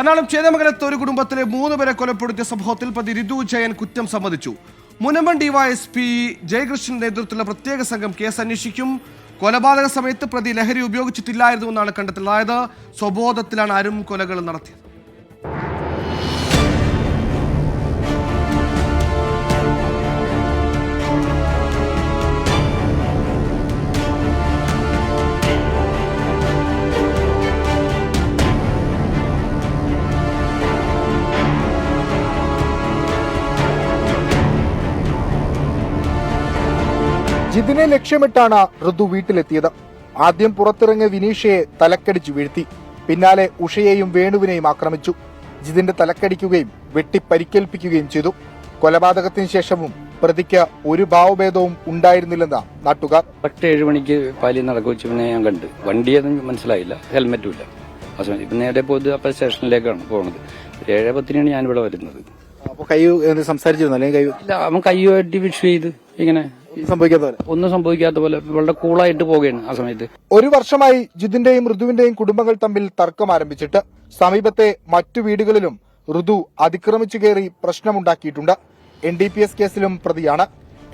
എറണാകുളം ചേതമംഗലത്ത് ഒരു കുടുംബത്തിലെ മൂന്ന് പേരെ കൊലപ്പെടുത്തിയ സംഭവത്തിൽ പ്രതി രിതു ജയൻ കുറ്റം സമ്മതിച്ചു. മുനമ്പൻ ഡിവൈഎസ്പി ജയകൃഷ്ണൻ നേതൃത്വത്തിലുള്ള പ്രത്യേക സംഘം കേസ് അന്വേഷിക്കും. കൊലപാതക സമയത്ത് പ്രതി ലഹരി ഉപയോഗിച്ചിട്ടില്ലായിരുന്നു എന്നാണ് കണ്ടെത്തൽ അതായത് സ്വബോധത്തിലാണ് അരും കൊലകൾ നടത്തിയത്. ജിതിനെ ലക്ഷ്യമിട്ടാണ് ഋതു വീട്ടിലെത്തിയത്. ആദ്യം പുറത്തിറങ്ങിയ വിനീഷയെ തലക്കടിച്ചു വീഴ്ത്തി. പിന്നാലെ ഉഷയെയും വേണുവിനെയും ആക്രമിച്ചു. ജിതിന്റെ തലക്കടിക്കുകയും വെട്ടിപ്പരിക്കേൽപ്പിക്കുകയും ചെയ്തു. കൊലപാതകത്തിന് ശേഷവും പ്രതിക്ക് ഒരു ഭാവഭേദവും ഉണ്ടായിരുന്നില്ലെന്ന് നാട്ടുകാർ. പത്ത് ഏഴ് മണിക്ക് പാലി നടക്കുവെച്ച് പിന്നെ ഞാൻ കണ്ട്. വണ്ടിയൊന്നും മനസ്സിലായില്ല. ഹെൽമെറ്റും ഇല്ല. ആ സമയത്ത് ഇപ്പം നേരെ പോയത് അപ്പം സ്റ്റേഷനിലേക്കാണ് പോകുന്നത് ഏഴ് പത്തിനാണ് ഞാൻ ഇവിടെ വരുന്നത്. അപ്പൊ കൈ സംസാരിച്ചിരുന്നു? അല്ലെങ്കിൽ കൈ ഇല്ല അവൻ കയ്യുമായിട്ട് വിഷു ചെയ്ത് ഇങ്ങനെ സംഭവിക്കാത്ത പോലെ ഒന്നും സംഭവിക്കാത്ത പോലെ വളരെ കൂളായിട്ട് പോവുകയാണ് ആ സമയത്ത്. ഒരു വർഷമായി ജിതിന്റെയും ഋതുവിന്റെയും കുടുംബങ്ങൾ തമ്മിൽ തർക്കം ആരംഭിച്ചിട്ട് സമീപത്തെ മറ്റു വീടുകളിലും ഋതു അതിക്രമിച്ചു കയറി പ്രശ്നമുണ്ടാക്കിയിട്ടുണ്ട്. എൻ ഡി പി എസ് കേസിലും പ്രതിയാണ്.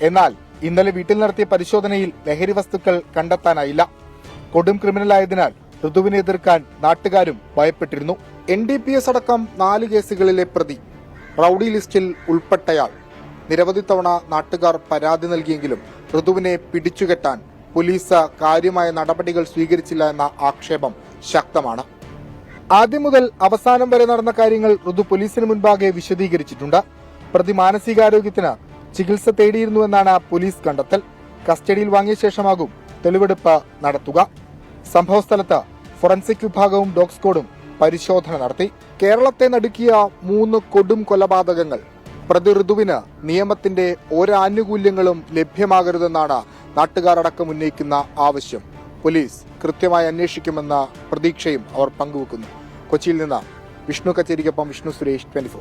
എന്നാൽ ഇന്നലെ വീട്ടിൽ നടത്തിയ പരിശോധനയിൽ ലഹരി വസ്തുക്കൾ കണ്ടെത്താനായില്ല. കൊടും ക്രിമിനലായതിനാൽ ഋതുവിനെ എതിർക്കാൻ നാട്ടുകാരും ഭയപ്പെട്ടിരുന്നു. എൻ ഡി പി എസ് അടക്കം നാല് കേസുകളിലെ പ്രതി റൌഡി ലിസ്റ്റിൽ ഉൾപ്പെട്ടയാൾ. നിരവധി തവണ നാട്ടുകാർ പരാതി നൽകിയെങ്കിലും ഋതുവിനെ പിടിച്ചുകെട്ടാൻ പോലീസ് കാര്യമായ നടപടികൾ സ്വീകരിച്ചില്ല എന്ന ആക്ഷേപം ശക്തമാണ്. ആദ്യം മുതൽ അവസാനം വരെ നടന്ന കാര്യങ്ങൾ ഋതു പോലീസിന് മുൻപാകെ വിശദീകരിച്ചിട്ടുണ്ട്. പ്രതി മാനസികാരോഗ്യത്തിന് ചികിത്സ തേടിയിരുന്നുവെന്നാണ് പോലീസ് കണ്ടെത്തൽ. കസ്റ്റഡിയിൽ വാങ്ങിയ ശേഷമാകും തെളിവെടുപ്പ് നടത്തുക. സംഭവസ്ഥലത്ത് ഫോറൻസിക് വിഭാഗവും ഡോഗ് സ്ക്വാഡും പരിശോധന നടത്തി. കേരളത്തെ നടുക്കിയ മൂന്ന് കൊടും കൊലപാതകങ്ങൾ പ്രതി ഋതുവിന് നിയമത്തിന്റെ ഒരാനുകൂല്യങ്ങളും ലഭ്യമാകരുതെന്നാണ് നാട്ടുകാരടക്കം ഉന്നയിക്കുന്ന ആവശ്യം. പോലീസ് കൃത്യമായി അന്വേഷിക്കുമെന്ന പ്രതീക്ഷയും അവർ പങ്കുവെക്കുന്നു. കൊച്ചിയിൽ നിന്ന് വിഷ്ണു കച്ചേരിക്കൊപ്പം വിഷ്ണു സുരേഷ് ട്വന്റി